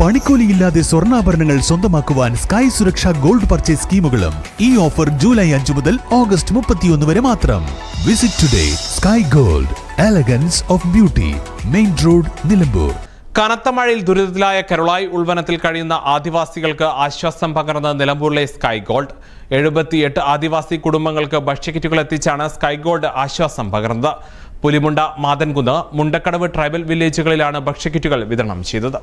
പണിക്കൂലിയില്ലാതെ സ്വർണാഭരണങ്ങൾ സ്വന്തമാക്കുവാൻ Sky Suraksha gold purchase സ്കീമുകളും ഈ ഓഫർ ജൂലൈ അഞ്ചു മുതൽ ഓഗസ്റ്റ് മുപ്പത്തിയൊന്ന് വരെ മാത്രം. Visit today Sky Gold elegance of beauty main road Nilambur. കനത്ത മഴയിൽ ദുരിതത്തിലായ കരുളായി ഉൾവനത്തിൽ കഴിയുന്ന ആദിവാസികൾക്ക് ആശ്വാസം പകർന്ന നിലമ്പൂരിലെ സ്കൈ ഗോൾഡ് എഴുപത്തിയെട്ട് ആദിവാസി കുടുംബങ്ങൾക്ക് ഭക്ഷ്യക്കിറ്റുകൾ എത്തിച്ചാണ് സ്കൈ ഗോൾഡ് ആശ്വാസം പകർന്നത്. പുലിമുണ്ട മാതൻകുന്ന് മുണ്ടക്കടവ് ട്രൈബൽ വില്ലേജുകളിലാണ് ഭക്ഷ്യക്കിറ്റുകൾ വിതരണം ചെയ്തത്.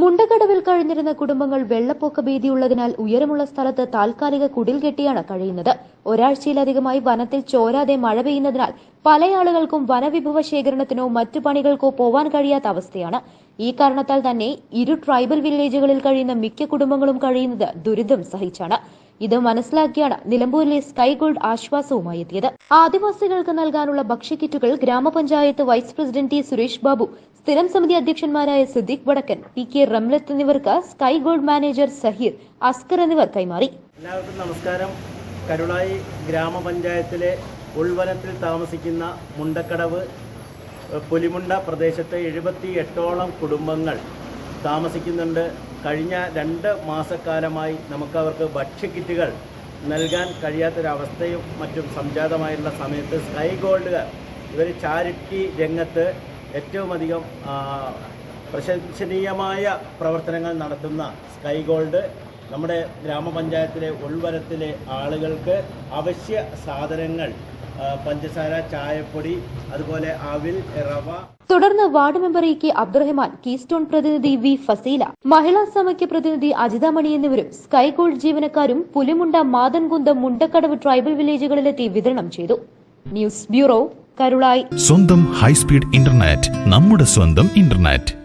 മുണ്ടക്കടവിൽ കഴിഞ്ഞിരുന്ന കുടുംബങ്ങൾ വെള്ളപ്പൊക്ക ഭീതിയുള്ളതിനാൽ ഉയരമുള്ള സ്ഥലത്ത് താൽക്കാലിക കുടിൽ കെട്ടിയാണ് കഴിയുന്നത്. ഒരാഴ്ചയിലധികമായി വനത്തിൽ ചോരാതെ മഴ പെയ്യുന്നതിനാൽ പല ആളുകൾക്കും വനവിഭവ ശേഖരണത്തിനോ മറ്റു പണികൾക്കോ പോവാൻ കഴിയാത്ത അവസ്ഥയാണ്. ഈ കാരണത്താൽ തന്നെ ഇരു ട്രൈബൽ വില്ലേജുകളിൽ കഴിയുന്ന മിക്ക കുടുംബങ്ങളും കഴിയുന്നത് ദുരിതം സഹിച്ചാണ്. ഇത് മനസ്സിലാക്കിയാണ് നിലമ്പൂരിലെ സ്കൈ ഗോൾഡ് ആശ്വാസവുമായി എത്തിയത്. ആദിവാസികൾക്ക് നൽകാനുള്ള ഭക്ഷ്യക്കിറ്റുകൾ ഗ്രാമപഞ്ചായത്ത് vice president T Suresh Babu സ്ഥിരം സമിതി അധ്യക്ഷന്മാരായ സിദ്ദിഖ് വടക്കൻ പി കെ റംലത്ത് എന്നിവർക്ക് Sky Gold manager Saheer Askar എന്നിവർ കൈമാറി. എല്ലാവർക്കും നമസ്കാരം. കരുളായി ഗ്രാമപഞ്ചായത്തിലെ ഉൾവനത്തിൽ താമസിക്കുന്ന മുണ്ടക്കടവ് പുലിമുണ്ട പ്രദേശത്തെ എഴുപത്തി എട്ടോളം കുടുംബങ്ങൾ താമസിക്കുന്നുണ്ട്. കഴിഞ്ഞ രണ്ട് മാസക്കാലമായി നമുക്കവർക്ക് ഭക്ഷ്യക്കിറ്റുകൾ നൽകാൻ കഴിയാത്തൊരവസ്ഥയും മറ്റും സംജാതമായിട്ടുള്ള സമയത്ത് സ്കൈ ഗോൾഡുകാർ ഇവർ ചാരിറ്റി രംഗത്ത് ഏറ്റവും അധികം പ്രശംസനീയമായ പ്രവർത്തനങ്ങൾ നടത്തുന്ന സ്കൈ ഗോൾഡ് നമ്മുടെ ഗ്രാമപഞ്ചായത്തിലെ ഉൾവരത്തിലെ ആളുകൾക്ക് അവശ്യ സാധനങ്ങൾ പഞ്ചസാര ചായപ്പൊടി അതുപോലെ അവിൽ റവ. തുടർന്ന് ward member E K Abdurahman Keystone പ്രതിനിധി വി ഫസീല മഹിളാ സമയ്ക്ക് പ്രതിനിധി അജിത മണി എന്നിവരും സ്കൈ ഗോൾഡ് ജീവനക്കാരും പുലിമുണ്ട മാതൻകുന്ദം മുണ്ടക്കടവ് ട്രൈബൽ വില്ലേജുകളിലെത്തി വിതരണം ചെയ്തു. News bureau Karulai. സ്വന്തം ഹൈസ്പീഡ് ഇന്റർനെറ്റ് നമ്മുടെ സ്വന്തം ഇന്റർനെറ്റ്.